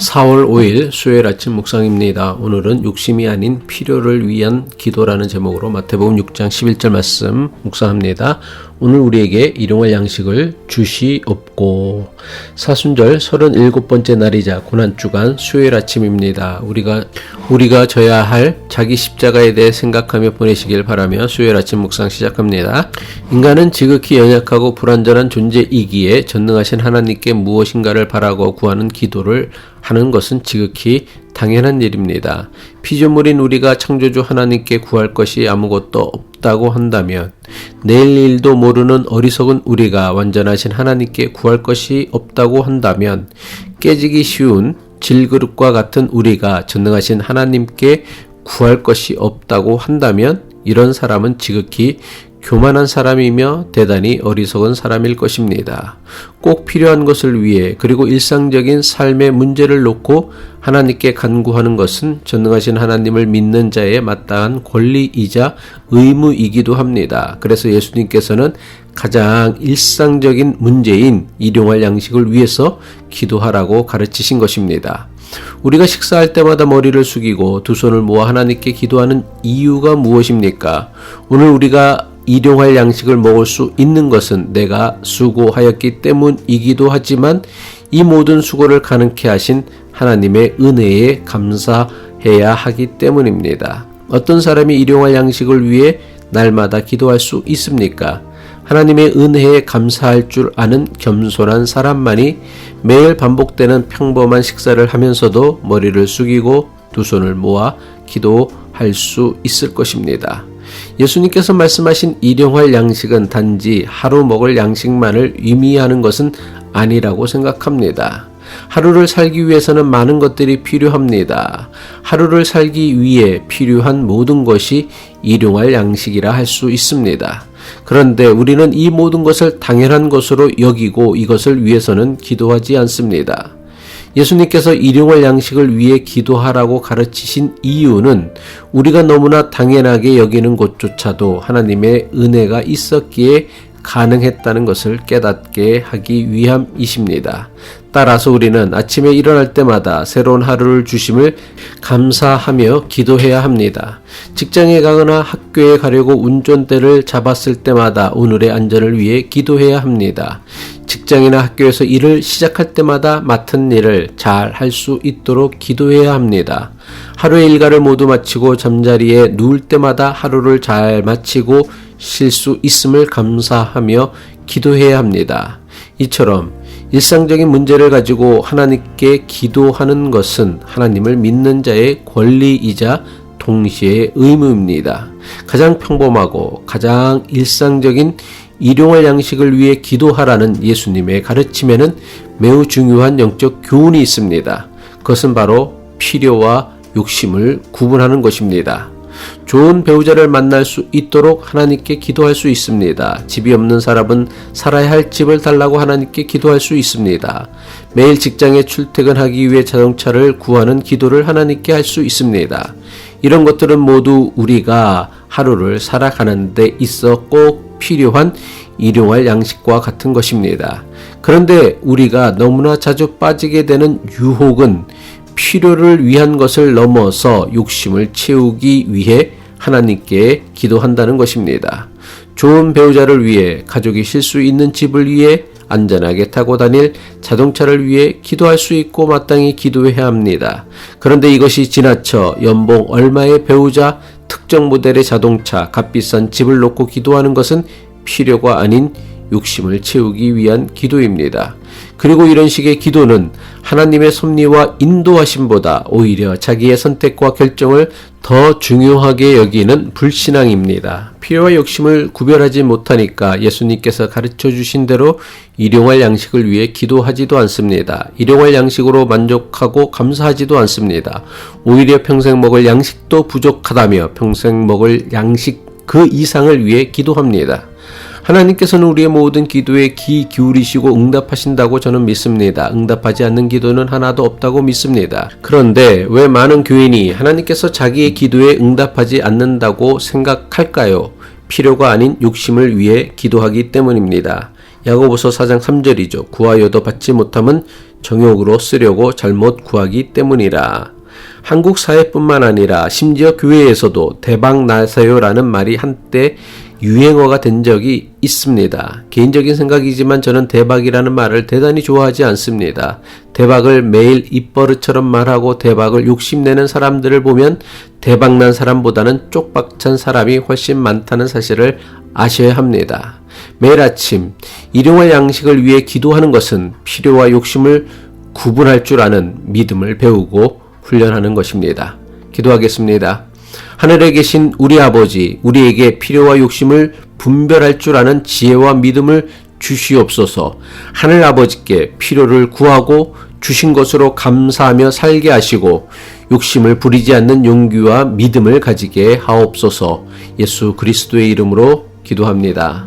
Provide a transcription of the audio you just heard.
4월 5일 수요일 아침 묵상입니다. 오늘은 욕심이 아닌 필요를 위한 기도라는 제목으로 마태복음 6장 11절 말씀 묵상합니다. 오늘 우리에게 일용할 양식을 주시옵고 사순절 37번째 날이자 고난주간 수요일 아침입니다. 우리가 우리가 져야 할 자기 십자가에 대해 생각하며 보내시길 바라며 수요일 아침 묵상 시작합니다. 인간은 지극히 연약하고 불완전한 존재이기에 전능하신 하나님께 무엇인가를 바라고 구하는 기도를 하는 것은 지극히 당연한 일입니다. 피조물인 우리가 창조주 하나님께 구할 것이 아무것도 없다고 한다면 내일 일도 모르는 어리석은 우리가 완전하신 하나님께 구할 것이 없다고 한다면 깨지기 쉬운 질그릇과 같은 우리가 전능하신 하나님께 구할 것이 없다고 한다면 이런 사람은 지극히 교만한 사람이며 대단히 어리석은 사람일 것입니다. 꼭 필요한 것을 위해 그리고 일상적인 삶의 문제를 놓고 하나님께 간구하는 것은 전능하신 하나님을 믿는 자의 마땅한 권리이자 의무이기도 합니다. 그래서 예수님께서는 가장 일상적인 문제인 일용할 양식을 위해서 기도하라고 가르치신 것입니다. 우리가 식사할 때마다 머리를 숙이고 두 손을 모아 하나님께 기도하는 이유가 무엇입니까? 오늘 우리가 일용할 양식을 먹을 수 있는 것은 내가 수고하였기 때문이기도 하지만 이 모든 수고를 가능케 하신 하나님의 은혜에 감사해야 하기 때문입니다. 어떤 사람이 일용할 양식을 위해 날마다 기도할 수 있습니까? 하나님의 은혜에 감사할 줄 아는 겸손한 사람만이 매일 반복되는 평범한 식사를 하면서도 머리를 숙이고 두 손을 모아 기도할 수 있을 것입니다. 예수님께서 말씀하신 일용할 양식은 단지 하루 먹을 양식만을 의미하는 것은 아니라고 생각합니다. 하루를 살기 위해서는 많은 것들이 필요합니다. 하루를 살기 위해 필요한 모든 것이 일용할 양식이라 할 수 있습니다. 그런데 우리는 이 모든 것을 당연한 것으로 여기고 이것을 위해서는 기도하지 않습니다. 예수님께서 일용할 양식을 위해 기도하라고 가르치신 이유는 우리가 너무나 당연하게 여기는 것조차도 하나님의 은혜가 있었기에 가능했다는 것을 깨닫게 하기 위함이십니다. 따라서 우리는 아침에 일어날 때마다 새로운 하루를 주심을 감사하며 기도해야 합니다. 직장에 가거나 학교에 가려고 운전대를 잡았을 때마다 오늘의 안전을 위해 기도해야 합니다. 직장이나 학교에서 일을 시작할 때마다 맡은 일을 잘 할 수 있도록 기도해야 합니다. 하루의 일과를 모두 마치고 잠자리에 누울 때마다 하루를 잘 마치고 쉴 수 있음을 감사하며 기도해야 합니다. 이처럼 일상적인 문제를 가지고 하나님께 기도하는 것은 하나님을 믿는 자의 권리이자 동시에 의무입니다. 가장 평범하고 가장 일상적인 일용할 양식을 위해 기도하라는 예수님의 가르침에는 매우 중요한 영적 교훈이 있습니다. 그것은 바로 필요와 욕심을 구분하는 것입니다. 좋은 배우자를 만날 수 있도록 하나님께 기도할 수 있습니다. 집이 없는 사람은 살아야 할 집을 달라고 하나님께 기도할 수 있습니다. 매일 직장에 출퇴근하기 위해 자동차를 구하는 기도를 하나님께 할 수 있습니다. 이런 것들은 모두 우리가 하루를 살아가는 데 있어 꼭 필요한 일용할 양식과 같은 것입니다. 그런데 우리가 너무나 자주 빠지게 되는 유혹은 필요를 위한 것을 넘어서 욕심을 채우기 위해 하나님께 기도한다는 것입니다. 좋은 배우자를 위해 가족이 쉴 수 있는 집을 위해 안전하게 타고 다닐 자동차를 위해 기도할 수 있고 마땅히 기도해야 합니다. 그런데 이것이 지나쳐 연봉 얼마의 배우자, 특정 모델의 자동차, 값비싼 집을 놓고 기도하는 것은 필요가 아닌 욕심을 채우기 위한 기도입니다. 그리고 이런 식의 기도는 하나님의 섭리와 인도하심보다 오히려 자기의 선택과 결정을 더 중요하게 여기는 불신앙입니다. 필요와 욕심을 구별하지 못하니까 예수님께서 가르쳐 주신 대로 일용할 양식을 위해 기도하지도 않습니다. 일용할 양식으로 만족하고 감사하지도 않습니다. 오히려 평생 먹을 양식도 부족하다며 평생 먹을 양식 그 이상을 위해 기도합니다. 하나님께서는 우리의 모든 기도에 귀 기울이시고 응답하신다고 저는 믿습니다. 응답하지 않는 기도는 하나도 없다고 믿습니다. 그런데 왜 많은 교인이 하나님께서 자기의 기도에 응답하지 않는다고 생각할까요? 필요가 아닌 욕심을 위해 기도하기 때문입니다. 야고보서 4장 3절이죠. 구하여도 받지 못함은 정욕으로 쓰려고 잘못 구하기 때문이라. 한국 사회뿐만 아니라 심지어 교회에서도 대박 나세요라는 말이 한때 유행어가 된 적이 있습니다. 개인적인 생각이지만 저는 대박이라는 말을 대단히 좋아하지 않습니다. 대박을 매일 입버릇처럼 말하고 대박을 욕심내는 사람들을 보면 대박난 사람보다는 쪽박찬 사람이 훨씬 많다는 사실을 아셔야 합니다. 매일 아침 일용할 양식을 위해 기도하는 것은 필요와 욕심을 구분할 줄 아는 믿음을 배우고 훈련하는 것입니다. 기도하겠습니다. 하늘에 계신 우리 아버지, 우리에게 필요와 욕심을 분별할 줄 아는 지혜와 믿음을 주시옵소서. 하늘 아버지께 필요를 구하고 주신 것으로 감사하며 살게 하시고 욕심을 부리지 않는 용기와 믿음을 가지게 하옵소서. 예수 그리스도의 이름으로 기도합니다.